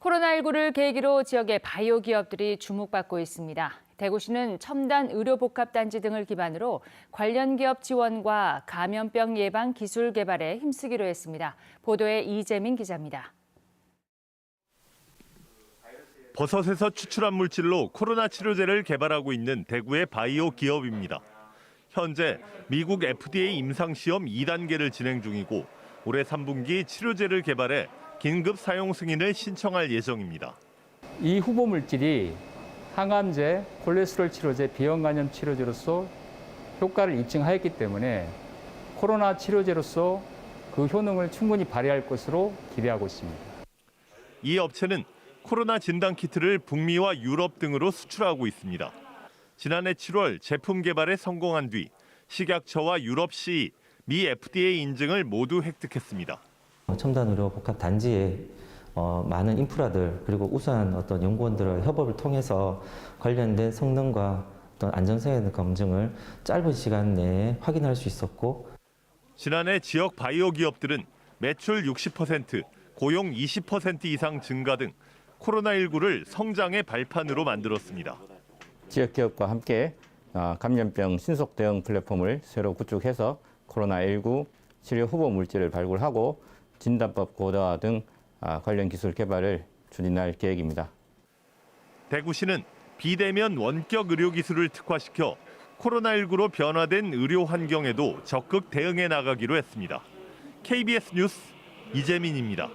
코로나19를 계기로 지역의 바이오 기업들이 주목받고 있습니다. 대구시는 첨단 의료복합단지 등을 기반으로 관련 기업 지원과 감염병 예방 기술 개발에 힘쓰기로 했습니다. 보도에 이재민 기자입니다. 버섯에서 추출한 물질로 코로나 치료제를 개발하고 있는 대구의 바이오 기업입니다. 현재 미국 FDA 임상 시험 2단계를 진행 중이고 올해 3분기 치료제를 개발해 긴급 사용 승인을 신청할 예정입니다. 이 후보 물질이 항암제, 콜레스테롤 치료제, 비형 간염 치료제로서 효과를 입증하였기 때문에 코로나 치료제로서 그 효능을 충분히 발휘할 것으로 기대하고 있습니다. 이 업체는 코로나 진단 키트를 북미와 유럽 등으로 수출하고 있습니다. 지난해 7월 제품 개발에 성공한 뒤 식약처와 유럽 CE, 미 FDA 인증을 모두 획득했습니다. 첨단 의료 복합 단지에 어, 많은 인프라들 그리고 우수한 어떤 연구원들의 협업을 통해서 관련된 성능과 어떤 안전성에 대한 검증을 짧은 시간 내에 확인할 수 있었고 지난해 지역 바이오 기업들은 매출 60%, 고용 20% 이상 증가 등 코로나19를 성장의 발판으로 만들었습니다. 지역 기업과 함께 아, 감염병 신속 대응 플랫폼을 새로 구축해서 코로나19 치료 후보 물질을 발굴하고 진단법 고도화 등 아, 관련 기술 개발을 추진할 계획입니다. 대구시는 비대면 원격 의료 기술을 특화시켜 코로나19로 변화된 의료 환경에도 적극 대응해 나가기로 했습니다. KBS 뉴스 이재민입니다.